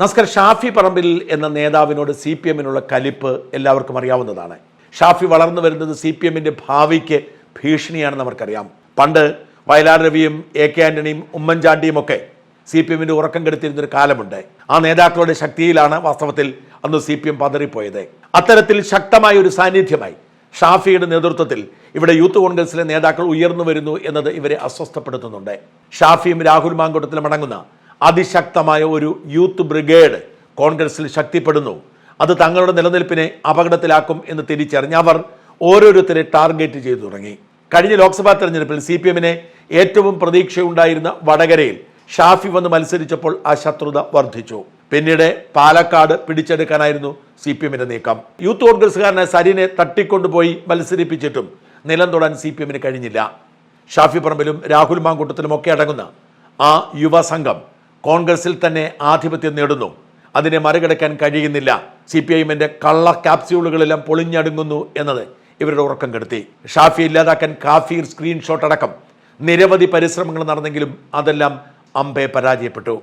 നസ്കർ ഷാഫി പറമ്പിൽ എന്ന നേതാവിനോട് C P എമ്മിനുള്ള കലിപ്പ് എല്ലാവർക്കും അറിയാവുന്നതാണ്. ഷാഫി വളർന്നു വരുന്നത് സി പി എമ്മിന്റെ ഭാവിക്ക് ഭീഷണിയാണെന്ന് അവർക്കറിയാം. പണ്ട് വയലാർ രവിയും എ കെ ആന്റണിയും ഉമ്മൻചാണ്ടിയും ഒക്കെ സി പി എമ്മിന്റെ ഉറക്കം കെടുത്തിരുന്നൊരു കാലമുണ്ട്. ആ നേതാക്കളുടെ ശക്തിയിലാണ് വാസ്തവത്തിൽ അന്ന് സി പി എം പതറിപ്പോയത്. അത്തരത്തിൽ ശക്തമായ ഒരു സാന്നിധ്യമായി ഷാഫിയുടെ നേതൃത്വത്തിൽ ഇവിടെ യൂത്ത് കോൺഗ്രസിലെ നേതാക്കൾ ഉയർന്നു വരുന്നു എന്നത് ഇവരെ അസ്വസ്ഥപ്പെടുത്തുന്നുണ്ട്. ഷാഫിയും രാഹുൽ മാങ്കൂട്ടത്തിലും അടങ്ങുന്ന അതിശക്തമായ ഒരു യൂത്ത് ബ്രിഗേഡ് കോൺഗ്രസിൽ ശക്തിപ്പെടുന്നു. അത് തങ്ങളുടെ നിലനിൽപ്പിനെ അപകടത്തിലാക്കും എന്ന് തിരിച്ചറിഞ്ഞ് അവർ ഓരോരുത്തരെ ടാർഗറ്റ് ചെയ്തു തുടങ്ങി. കഴിഞ്ഞ ലോക്സഭാ തെരഞ്ഞെടുപ്പിൽ സി പി എമ്മിനെ ഏറ്റവും പ്രതീക്ഷയുണ്ടായിരുന്ന വടകരയിൽ ഷാഫി വന്ന് മത്സരിച്ചപ്പോൾ ആ ശത്രുത വർദ്ധിച്ചു. പിന്നീട് പാലക്കാട് പിടിച്ചെടുക്കാനായിരുന്നു സി പി എമ്മിന്റെ നീക്കം. യൂത്ത് കോൺഗ്രസ്സുകാരനെ സരിനെ തട്ടിക്കൊണ്ടുപോയി മത്സരിപ്പിച്ചിട്ടും നിലം തൊടാൻ സി പി എമ്മിന് കഴിഞ്ഞില്ല. ഷാഫി പറമ്പിലും രാഹുൽ മാങ്കൂട്ടത്തിലും ഒക്കെ അടങ്ങുന്ന ആ യുവസംഘം കോൺഗ്രസിൽ തന്നെ ആധിപത്യം നേടുന്നു. അതിനെ മറികടക്കാൻ കഴിയുന്നില്ല. സി പി ഐഎമ്മിന്റെ കള്ള ക്യാപ്സ്യൂളുകളെല്ലാം പൊളിഞ്ഞടുങ്ങുന്നു എന്നത് ഇവരുടെ ഉറക്കം കെടുത്തി. ഷാഫി ഇല്ലാതാക്കാൻ കാഫീർ സ്ക്രീൻഷോട്ട് അടക്കം. നിരവധി പരിശ്രമങ്ങൾ നടന്നെങ്കിലും അതെല്ലാം അമ്പെ പരാജയപ്പെട്ടു.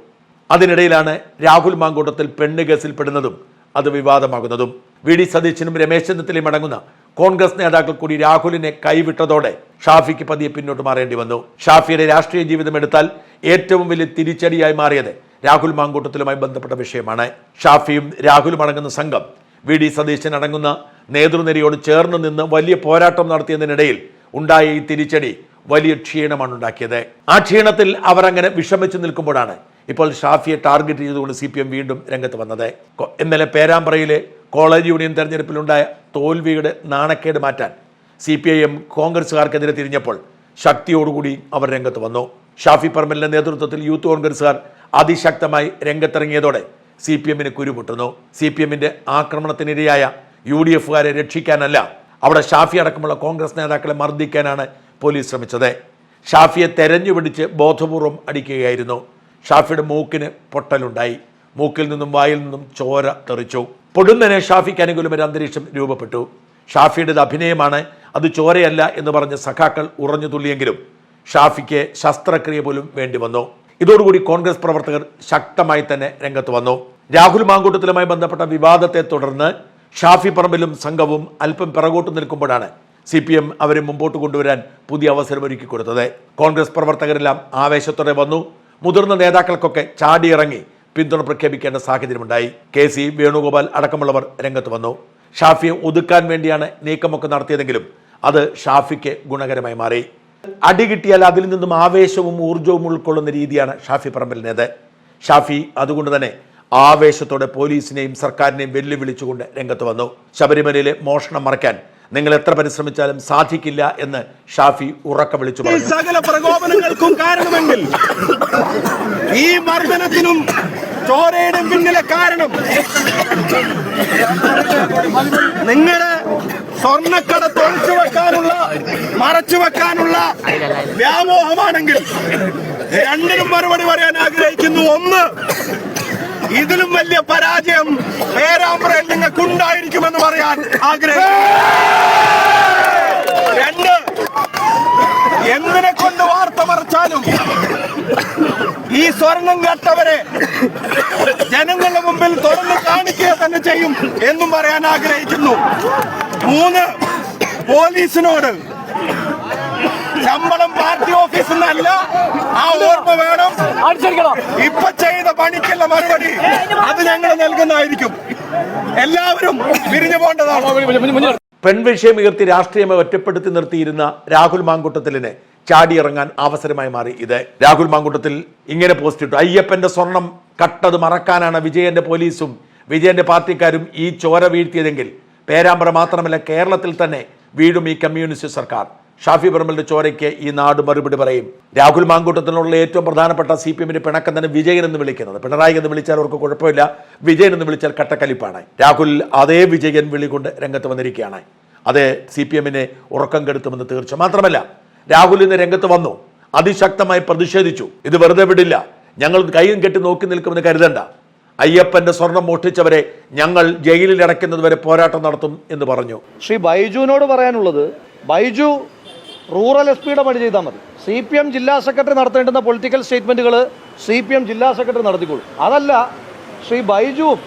അതിനിടയിലാണ് രാഹുൽ മാങ്കൂട്ടത്തിൽ പെണ്ണ് കേസിൽ പെടുന്നതും അത് വിവാദമാകുന്നതും. വി ഡി സതീശനും രമേശ് ചെന്നിത്തലയും അടങ്ങുന്ന കോൺഗ്രസ് നേതാക്കൾ കൂടി രാഹുലിനെ കൈവിട്ടതോടെ ഷാഫിക്ക് പതിയെ പിന്നോട്ട് മാറേണ്ടി വന്നു. ഷാഫിയുടെ രാഷ്ട്രീയ ജീവിതം എടുത്താൽ ഏറ്റവും വലിയ തിരിച്ചടിയായി മാറിയത് രാഹുൽ മാങ്കൂട്ടത്തിലുമായി ബന്ധപ്പെട്ട വിഷയമാണ്. ഷാഫിയും രാഹുലും അടങ്ങുന്ന സംഘം വി ഡി സതീശൻ അടങ്ങുന്ന നേതൃനിരയോട് ചേർന്ന് നിന്ന് വലിയ പോരാട്ടം നടത്തിയതിനിടയിൽ ഉണ്ടായ ഈ തിരിച്ചടി വലിയ ക്ഷീണമാണ് ഉണ്ടാക്കിയത്. ആ ക്ഷീണത്തിൽ അവർ അങ്ങനെ വിഷമിച്ചു നിൽക്കുമ്പോഴാണ് ഇപ്പോൾ ഷാഫിയെ ടാർഗറ്റ് ചെയ്തുകൊണ്ട് സി പി എം വീണ്ടും രംഗത്ത് വന്നത്. ഇന്നലെ പേരാമ്പ്രയിലെ കോളേജ് യൂണിയൻ തെരഞ്ഞെടുപ്പിലുണ്ടായ തോൽവിയുടെ നാണക്കേട് മാറ്റാൻ സി പി ഐ എം കോൺഗ്രസുകാർക്കെതിരെ തിരിഞ്ഞപ്പോൾ ശക്തിയോടുകൂടി അവർ രംഗത്ത് വന്നു. ഷാഫി പറമ്പലിന്റെ നേതൃത്വത്തിൽ യൂത്ത് കോൺഗ്രസുകാർ അതിശക്തമായി രംഗത്തിറങ്ങിയതോടെ സി പി എമ്മിന് കുരുപൊട്ടുന്നു സി പി എമ്മിന്റെ ആക്രമണത്തിനിരയായ യു ഡി എഫുകാരെ രക്ഷിക്കാനല്ല അവിടെ ഷാഫി അടക്കമുള്ള കോൺഗ്രസ് നേതാക്കളെ മർദ്ദിക്കാനാണ് പോലീസ് ശ്രമിച്ചത്. ഷാഫിയെ തെരഞ്ഞുപിടിച്ച് ബോധപൂർവം അടിക്കുകയായിരുന്നു. ഷാഫിയുടെ മൂക്കിന് പൊട്ടലുണ്ടായി. മൂക്കിൽ നിന്നും വായിൽ നിന്നും ചോര തെറിച്ചു. പൊടുന്നനെ ഷാഫിക്ക് അനുകൂലം ഒരു അന്തരീക്ഷം രൂപപ്പെട്ടു. ഷാഫിയുടേത് അഭിനയമാണ് അത് ചോരയല്ല എന്ന് പറഞ്ഞ സഖാക്കൾ ഉറഞ്ഞു തുള്ളിയെങ്കിലും ഷാഫിക്ക് ശസ്ത്രക്രിയ പോലും വേണ്ടി വന്നു. ഇതോടുകൂടി കോൺഗ്രസ് പ്രവർത്തകർ ശക്തമായി തന്നെ രംഗത്ത് വന്നു. രാഹുൽ മാങ്കൂട്ടത്തിലുമായി ബന്ധപ്പെട്ട വിവാദത്തെ തുടർന്ന് ഷാഫി പറമ്പിലും സംഘവും അല്പം പിറകോട്ട് നിൽക്കുമ്പോഴാണ് സി പി എം അവരെ മുമ്പോട്ട് കൊണ്ടുവരാൻ പുതിയ അവസരം ഒരുക്കി കൊടുത്തത് കോൺഗ്രസ് പ്രവർത്തകരെല്ലാം ആവേശത്തോടെ വന്നു. മുതിർന്ന നേതാക്കൾക്കൊക്കെ ചാടിയിറങ്ങി പിന്തുണ പ്രഖ്യാപിക്കേണ്ട സാഹചര്യമുണ്ടായി. കെ സി വേണുഗോപാൽ അടക്കമുള്ളവർ രംഗത്ത് വന്നു. ഷാഫിയെ ഒതുക്കാൻ വേണ്ടിയാണ് നീക്കമൊക്കെ നടത്തിയതെങ്കിലും അത് ഷാഫിക്ക് ഗുണകരമായി മാറി. അടി കിട്ടിയാൽ അതിൽ നിന്നും ആവേശവും ഊർജവും ഉൾക്കൊള്ളുന്ന രീതിയാണ് ഷാഫി പറമ്പലിനേത്. ഷാഫി അതുകൊണ്ട് തന്നെ ആവേശത്തോടെ പോലീസിനെയും സർക്കാരിനെയും വെല്ലുവിളിച്ചുകൊണ്ട് രംഗത്ത് വന്നു. ശബരിമലയിലെ മോഷണം മറയ്ക്കാൻ നിങ്ങൾ എത്ര പരിശ്രമിച്ചാലും സാധിക്കില്ല എന്ന് ഷാഫി ഉറക്ക വിളിച്ചു പറഞ്ഞു. സകല പ്രകോപനങ്ങൾക്കും കാരണമെങ്കിൽ ഈ മർദ്ദനത്തിനും ചോരയുടെ പിന്നിലെ കാരണം നിങ്ങളുടെ സ്വർണക്കട തൊഴിച്ചു വെക്കാനുള്ള മറച്ചു വെക്കാനുള്ള വ്യാമോഹമാണെങ്കിൽ രണ്ടിനും മറുപടി പറയാൻ ആഗ്രഹിക്കുന്നു. ഒന്ന് ഇതിലും വലിയ പരാജയം പേരാമ്പ്രയിൽ നിങ്ങൾക്കുണ്ടായിരിക്കുമെന്ന് പറയാൻ ആഗ്രഹിക്കുന്നു. രണ്ട് എന്തിനെ കൊണ്ട് വാർത്ത മറച്ചാലും ഈ സ്വർണം കേട്ടവരെ ജനങ്ങളുടെ മുമ്പിൽ തുറന്നു കാണിക്കുക തന്നെ ചെയ്യും എന്നും പറയാൻ ആഗ്രഹിക്കുന്നു. മൂന്ന് പോലീസിനോട് ശമ്പളം പാർട്ടി ഓഫീസിൽ നിന്നല്ല. ആ ഓർമ്മ വേണം. ഇപ്പൊ ചെയ്ത പണിക്കുള്ള മറുപടി അത് ഞങ്ങൾ നൽകുന്നതായിരിക്കും. എല്ലാവരും പിരിഞ്ഞു പോകേണ്ടതാണ്. പെൺവിഷയം ഉയർത്തി രാഷ്ട്രീയമെ ഒറ്റപ്പെടുത്തി നിർത്തിയിരുന്ന രാഹുൽ മാങ്കുട്ടത്തിലിനെ ചാടിയിറങ്ങാൻ അവസരമായി മാറി ഇത്. രാഹുൽ മാങ്കുട്ടത്തിൽ ഇങ്ങനെ പോസ്റ്റ് ഇട്ടു. അയ്യപ്പന്റെ സ്വർണം കട്ടത് മറക്കാനാണ് വിജയന്റെ പോലീസും വിജയന്റെ പാർട്ടിക്കാരും ഈ ചോര വീഴ്ത്തിയതെങ്കിൽ പേരാമ്പ്ര മാത്രമല്ല കേരളത്തിൽ തന്നെ വീടും ഈ കമ്മ്യൂണിസ്റ്റ് സർക്കാർ. ഷാഫി പറമ്പലിന്റെ ചോരയ്ക്ക് ഈ നാട് മറുപടി പറയും. രാഹുൽ മാങ്കൂട്ടത്തിനുള്ള ഏറ്റവും പ്രധാനപ്പെട്ട സി പി എമ്മിന്റെ പിണക്കം തന്നെ വിജയൻ എന്ന് വിളിക്കുന്നത്. പിണറായി എന്ന് വിളിച്ചാൽ അവർക്ക് കുഴപ്പമില്ല. വിജയൻ എന്ന് വിളിച്ചാൽ കട്ടക്കലിപ്പാണ്. രാഹുൽ അതേ വിജയൻ വിളികൊണ്ട് രംഗത്ത് വന്നിരിക്കുകയാണ്. അത് സി പി എമ്മിനെ ഉറക്കം കെടുത്തുമെന്ന് തീർച്ച മാത്രമല്ല രാഹുൽ ഇന്ന് രംഗത്ത് വന്നു. അതിശക്തമായി പ്രതിഷേധിച്ചു. ഇത് വെറുതെ വിടില്ല. ഞങ്ങൾ കൈയും കെട്ടി നോക്കി നിൽക്കുമെന്ന് കരുതണ്ട. അയ്യപ്പന്റെ സ്വർണം മോഷ്ടിച്ചവരെ ഞങ്ങൾ ജയിലിൽ അടയ്ക്കുന്നത് വരെ പോരാട്ടം നടത്തും എന്ന് പറഞ്ഞു. ശ്രീ ബൈജുവിനോട് പറയാനുള്ളത് ബൈജു റൂറൽ എസ് പിയുടെ പണി ചെയ്താൽ മതി. സി പി എം ജില്ലാ സെക്രട്ടറി നടത്തേണ്ടുന്ന പൊളിറ്റിക്കൽ സ്റ്റേറ്റ്മെന്റുകൾ സി പി എം ജില്ലാ സെക്രട്ടറി നടത്തിക്കോളും. അതല്ല ശ്രീ ബൈജുവും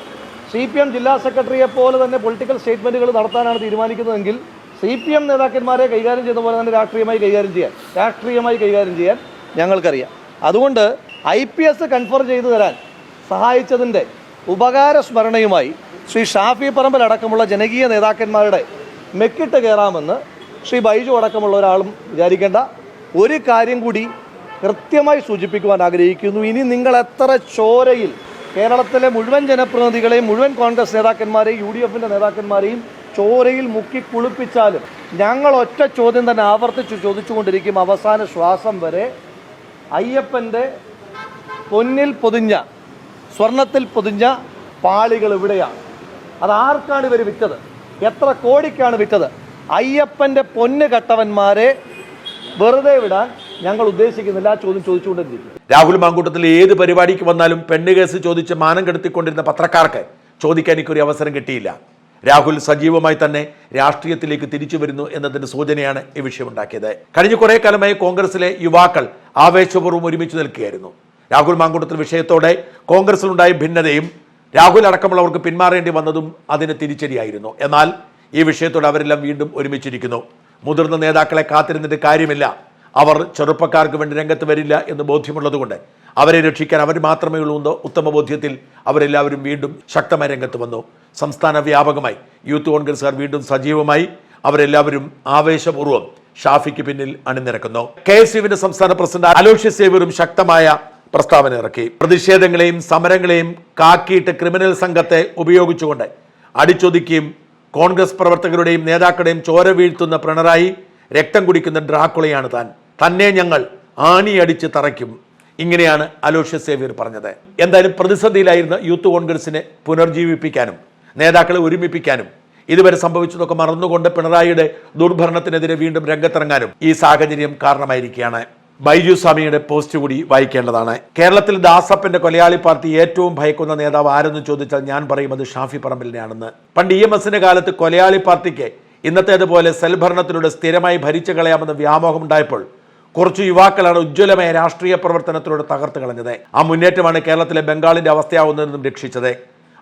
സി പി എം ജില്ലാ സെക്രട്ടറിയെ പോലെ തന്നെ പൊളിറ്റിക്കൽ സ്റ്റേറ്റ്മെന്റുകൾ നടത്താനാണ് തീരുമാനിക്കുന്നതെങ്കിൽ സി പി എം നേതാക്കന്മാരെ കൈകാര്യം ചെയ്യുന്ന പോലെ തന്നെ രാഷ്ട്രീയമായി കൈകാര്യം ചെയ്യാൻ രാഷ്ട്രീയമായി കൈകാര്യം ചെയ്യാൻ ഞങ്ങൾക്കറിയാം. അതുകൊണ്ട് ഐ പി എസ് കൺഫർ ചെയ്തു തരാൻ സഹായിച്ചതിന്റെ ഉപകാര സ്മരണയുമായി ശ്രീ ഷാഫി പറമ്പൽ അടക്കമുള്ള ജനകീയ നേതാക്കന്മാരുടെ മെക്കിട്ട് കയറാമെന്ന് ശ്രീ ബൈജു അടക്കമുള്ള ഒരാളും വിചാരിക്കേണ്ട ഒരു കാര്യം കൂടി കൃത്യമായി സൂചിപ്പിക്കുവാൻ ആഗ്രഹിക്കുന്നു. ഇനി നിങ്ങൾ എത്ര ചോരയിൽ കേരളത്തിലെ മുഴുവൻ ജനപ്രതിനിധികളെയും മുഴുവൻ കോൺഗ്രസ് നേതാക്കന്മാരെയും യു ഡി എഫിന്റെ നേതാക്കന്മാരെയും ചോരയിൽ മുക്കി കുളിപ്പിച്ചാലും ഞങ്ങൾ ഒറ്റ ചോദ്യം തന്നെ ആവർത്തിച്ച് ചോദിച്ചുകൊണ്ടിരിക്കും. അവസാന ശ്വാസം വരെ അയ്യപ്പന്റെ പൊന്നിൽ പൊതിഞ്ഞ സ്വർണത്തിൽ പൊതിഞ്ഞ പാളികൾ ഇവിടെയാണ്. അതാർക്കാണ് ഇവർ വിറ്റത്? എത്ര കോടിക്കാണ് വിറ്റത്? അയ്യപ്പന്റെ പൊന്ന് കട്ടവന്മാരെ വെറുതെ വിടാൻ ഞങ്ങൾ ഉദ്ദേശിക്കുന്നില്ല ആ ചോദ്യം ചോദിച്ചുകൊണ്ടിരിക്കും. രാഹുൽ മാങ്കൂട്ടത്തിൽ ഏത് പരിപാടിക്ക് വന്നാലും പെണ്ണ് കേസ് ചോദിച്ച് മാനം കെടുത്തിക്കൊണ്ടിരുന്ന പത്രക്കാർക്ക് ചോദിക്കാൻ എനിക്കൊരു അവസരം കിട്ടിയില്ല. രാഹുൽ സജീവമായി തന്നെ രാഷ്ട്രീയത്തിലേക്ക് തിരിച്ചു വരുന്നു എന്നതിന്റെ സൂചനയാണ് ഈ വിഷയമുണ്ടാക്കിയത്. കഴിഞ്ഞ കുറേ കാലമായി കോൺഗ്രസിലെ യുവാക്കൾ ആവേശപൂർവം ഒരുമിച്ച് നിൽക്കുകയായിരുന്നു. രാഹുൽ മാങ്കൂട്ടത്തിൽ വിഷയത്തോടെ കോൺഗ്രസിലുണ്ടായ ഭിന്നതയും രാഹുൽ അടക്കമുള്ളവർക്ക് പിന്മാറേണ്ടി വന്നതും അതിന് തിരിച്ചടിയായിരുന്നു. എന്നാൽ ഈ വിഷയത്തോട് അവരെല്ലാം വീണ്ടും ഒരുമിച്ചിരിക്കുന്നു. മുതിർന്ന നേതാക്കളെ കാത്തിരുന്നിട്ട് കാര്യമില്ല. അവർ ചെറുപ്പക്കാർക്ക് വേണ്ടി രംഗത്ത് വരില്ല എന്ന് ബോധ്യമുള്ളതുകൊണ്ട് അവരെ രക്ഷിക്കാൻ അവർ മാത്രമേ ഉള്ളൂ എന്ന ഉത്തമ ബോധ്യത്തിൽ അവരെല്ലാവരും വീണ്ടും ശക്തമായി രംഗത്ത് വന്നു. സംസ്ഥാന വ്യാപകമായി യൂത്ത് കോൺഗ്രസ്സുകാർ വീണ്ടും സജീവമായി അവരെല്ലാവരും ആവേശപൂർവം ഷാഫിക്ക് പിന്നിൽ അണിനിരക്കുന്നു. കെ എസ് യുവിന്റെ സംസ്ഥാന പ്രസിഡന്റ് അലോഷ്യസ് സേവറും ശക്തമായ പ്രസ്താവന ഇറക്കി. പ്രതിഷേധങ്ങളെയും സമരങ്ങളെയും കാക്കിയിട്ട് ക്രിമിനൽ സംഘത്തെ ഉപയോഗിച്ചുകൊണ്ട് അടിച്ചൊതുക്കിയും കോൺഗ്രസ് പ്രവർത്തകരുടെയും നേതാക്കളുടെയും ചോര വീഴ്ത്തുന്ന പിണറായി രക്തം കുടിക്കുന്ന ഡ്രാക്കുളയാണ് താൻ. തന്നെ ഞങ്ങൾ ആണിയടിച്ച് തറയ്ക്കും. ഇങ്ങനെയാണ് അലോഷ്യ സേവ്യർ പറഞ്ഞത്. എന്തായാലും പ്രതിസന്ധിയിലായിരുന്ന യൂത്ത് കോൺഗ്രസിനെ പുനർജീവിപ്പിക്കാനും നേതാക്കളെ ഒരുമിപ്പിക്കാനും ഇതുവരെ സംഭവിച്ചതൊക്കെ മറന്നുകൊണ്ട് പിണറായിയുടെ ദുർഭരണത്തിനെതിരെ വീണ്ടും രംഗത്തിറങ്ങാനും ഈ സാഹചര്യം കാരണമായിരിക്കുകയാണ്. ബൈജു സ്വാമിയുടെ പോസ്റ്റ് കൂടി വായിക്കേണ്ടതാണ്. കേരളത്തിൽ ദാസപ്പന്റെ കൊലയാളി പാർട്ടി ഏറ്റവും ഭയക്കുന്ന നേതാവ് ആരെന്ന് ചോദിച്ചാൽ ഞാൻ പറയും അത് ഷാഫി പറമ്പിലിനെയാണെന്ന്. പണ്ട് ഇ എം എസിന്റെ കാലത്ത് കൊലയാളി പാർട്ടിക്ക് ഇന്നത്തേതുപോലെ സെൽഭരണത്തിലൂടെ സ്ഥിരമായി ഭരിച്ചു കളയാമെന്ന് വ്യാമോഹം ഉണ്ടായപ്പോൾ കുറച്ച് യുവാക്കളാണ് ഉജ്ജ്വലമായ രാഷ്ട്രീയ പ്രവർത്തനത്തിലൂടെ തകർത്ത് കളഞ്ഞത്. ആ മുന്നേറ്റമാണ് കേരളത്തിലെ ബംഗാളിന്റെ അവസ്ഥയാവുന്നതെന്നും രക്ഷിച്ചത്.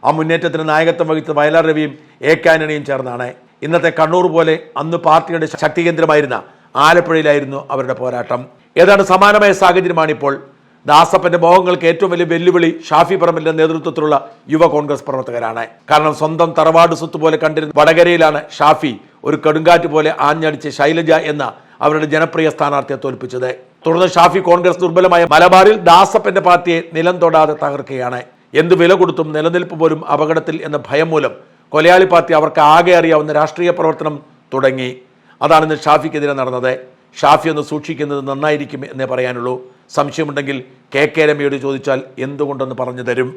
ആ മുന്നേറ്റത്തിന് നായകത്വം വഹിച്ച വയലാർ രവിയും എ കാനണിയും ചേർന്നാണ്. ഇന്നത്തെ കണ്ണൂർ പോലെ അന്ന് പാർട്ടിയുടെ ശക്തികേന്ദ്രമായിരുന്ന ആലപ്പുഴയിലായിരുന്നു അവരുടെ പോരാട്ടം. ഏതാണ്ട് സമാനമായ സാഹചര്യമാണിപ്പോൾ ദാസപ്പന്റെ മോഹങ്ങൾക്ക് ഏറ്റവും വലിയ വെല്ലുവിളി ഷാഫി പറമ്പിന്റെ നേതൃത്വത്തിലുള്ള യുവ കോൺഗ്രസ് പ്രവർത്തകരാണ്. കാരണം സ്വന്തം തറവാട് സ്വത്ത് പോലെ കണ്ടിരുന്ന വടകരയിലാണ് ഷാഫി ഒരു കടുങ്കാറ്റ് പോലെ ആഞ്ഞടിച്ച് ശൈലജ എന്ന അവരുടെ ജനപ്രിയ സ്ഥാനാർത്ഥിയെ തോൽപ്പിച്ചത്. തുടർന്ന് ഷാഫി കോൺഗ്രസ് ദുർബലമായ മലബാറിൽ ദാസപ്പന്റെ പാർട്ടിയെ നിലം തൊടാതെ തകർക്കുകയാണ്. എന്ത് വില കൊടുത്തും നിലനിൽപ്പ് പോലും അപകടത്തിൽ എന്ന ഭയം മൂലം കൊലയാളി പാർട്ടി അവർക്ക് ആകെ അറിയാവുന്ന രാഷ്ട്രീയ പ്രവർത്തനം തുടങ്ങി. അതാണ് ഇന്ന് ഷാഫിക്കെതിരെ നടന്നത്. ഷാഫി ഒന്ന് സൂക്ഷിക്കുന്നത് നന്നായിരിക്കും എന്നേ പറയാനുള്ളൂ. സംശയമുണ്ടെങ്കിൽ കെ കെ രമയോട് ചോദിച്ചാൽ എന്തുകൊണ്ടെന്ന് പറഞ്ഞു തരും.